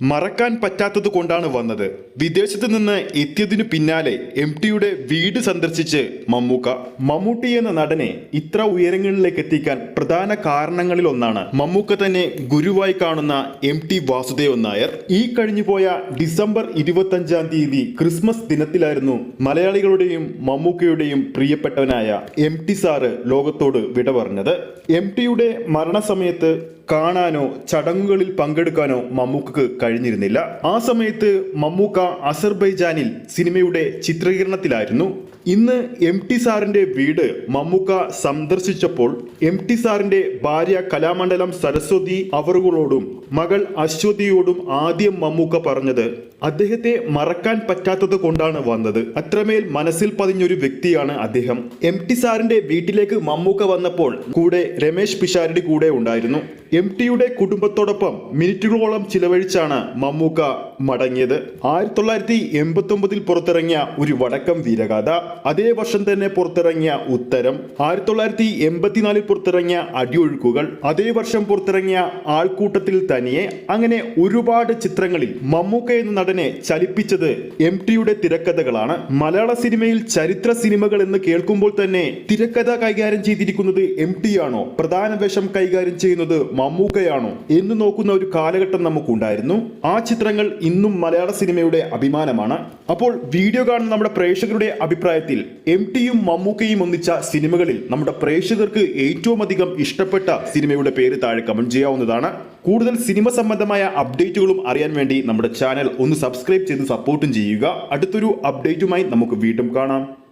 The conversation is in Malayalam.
മറക്കാൻ പറ്റാത്തത് കൊണ്ടാണ് വന്നത്. വിദേശത്ത് നിന്ന് എത്തിയതിനു പിന്നാലെ എം ടിയുടെ വീട് സന്ദർശിച്ച് മമ്മൂക്ക. മമ്മൂട്ടി എന്ന നടനെ ഇത്ര ഉയരങ്ങളിലേക്ക് എത്തിക്കാൻ പ്രധാന കാരണങ്ങളിൽ ഒന്നാണ്. മമ്മൂക്ക തന്നെ ഗുരുവായി കാണുന്ന എം ടി വാസുദേവൻ നായർ. ഈ കഴിഞ്ഞുപോയ ഡിസംബർ ഇരുപത്തഞ്ചാം തീയതി ക്രിസ്മസ് ദിനത്തിലായിരുന്നു മലയാളികളുടെയും മമ്മൂക്കയുടെയും പ്രിയപ്പെട്ടവനായ എം ടി സാറ് ലോകത്തോട് വിട പറഞ്ഞത്. എം ടിയുടെ മരണസമയത്ത് കാണാനോ ചടങ്ങുകളിൽ പങ്കെടുക്കാനോ മമ്മൂക്കക്ക് കഴിഞ്ഞിരുന്നില്ല. ആ സമയത്ത് മമ്മൂക്ക അസർബൈജാനിൽ സിനിമയുടെ ചിത്രീകരണത്തിലായിരുന്നു. ഇന്ന് എം ടി സാറിന്റെ വീട് മമ്മൂക്ക സന്ദർശിച്ചപ്പോൾ എം ടി സാറിന്റെ ഭാര്യ കലാമണ്ഡലം സരസ്വതി അവറുകളോടും മകൾ അശ്വതിയോടും ആദ്യം മമ്മൂക്ക പറഞ്ഞത് അദ്ദേഹത്തെ മറക്കാൻ പറ്റാത്തത് കൊണ്ടാണ് വന്നത്. അത്രമേൽ മനസ്സിൽ പതിഞ്ഞൊരു വ്യക്തിയാണ് അദ്ദേഹം. എം ടി സാറിന്റെ വീട്ടിലേക്ക് മമ്മൂക്ക വന്നപ്പോൾ കൂടെ രമേശ് പിഷാരടി കൂടെ ഉണ്ടായിരുന്നു. എം ടിയുടെ കുടുംബത്തോടൊപ്പം മിനിറ്റുകളോളം ചിലവഴിച്ചാണ് മമ്മൂക്ക മടങ്ങിയത്. ആയിരത്തി തൊള്ളായിരത്തി എൺപത്തി ഒമ്പതിൽ പുറത്തിറങ്ങിയ ഒരു വടക്കം വീരഗാഥ അതേ വർഷം തന്നെ പുറത്തിറങ്ങിയ ഉത്തരം. ആയിരത്തി തൊള്ളായിരത്തി എൺപത്തിനാലിൽ പുറത്തിറങ്ങിയ അടിയൊഴുക്കുകൾ അതേ വർഷം പുറത്തിറങ്ങിയ ആൾക്കൂട്ടത്തിൽ തനിയെ അങ്ങനെ ഒരുപാട് ചിത്രങ്ങളിൽ മമ്മൂക്ക എന്ന നടനെ ചലിപ്പിച്ചത് എം ടിയുടെ തിരക്കഥകളാണ്. മലയാള സിനിമയിൽ ചരിത്ര സിനിമകൾ എന്ന് കേൾക്കുമ്പോൾ തന്നെ തിരക്കഥ കൈകാര്യം ചെയ്തിരിക്കുന്നത് എം ടി ആണോ പ്രധാന വേഷം കൈകാര്യം ചെയ്യുന്നത് മമ്മൂക്കയാണോ? എന്ന് നോക്കുന്ന ഒരു കാലഘട്ടം നമുക്കുണ്ടായിരുന്നു. ആ ചിത്രങ്ങൾ ഇന്നും മലയാള സിനിമയുടെ അഭിമാനമാണ്. അപ്പോൾ വീഡിയോ കാണുന്ന നമ്മുടെ പ്രേക്ഷകരുടെ അഭിപ്രായത്തിൽ എം ടിയും മമ്മൂക്കയും ഒന്നിച്ച സിനിമകളിൽ നമ്മുടെ പ്രേക്ഷകർക്ക് ഏറ്റവും അധികം ഇഷ്ടപ്പെട്ട സിനിമയുടെ പേര് താഴെ കമന്റ് ചെയ്യാവുന്നതാണ്. കൂടുതൽ സിനിമ സംബന്ധമായ അപ്ഡേറ്റുകളും അറിയാൻ വേണ്ടി നമ്മുടെ ചാനൽ ഒന്ന് സബ്സ്ക്രൈബ് ചെയ്ത് സപ്പോർട്ടും ചെയ്യുക. അടുത്തൊരു അപ്ഡേറ്റുമായി നമുക്ക് വീണ്ടും കാണാം.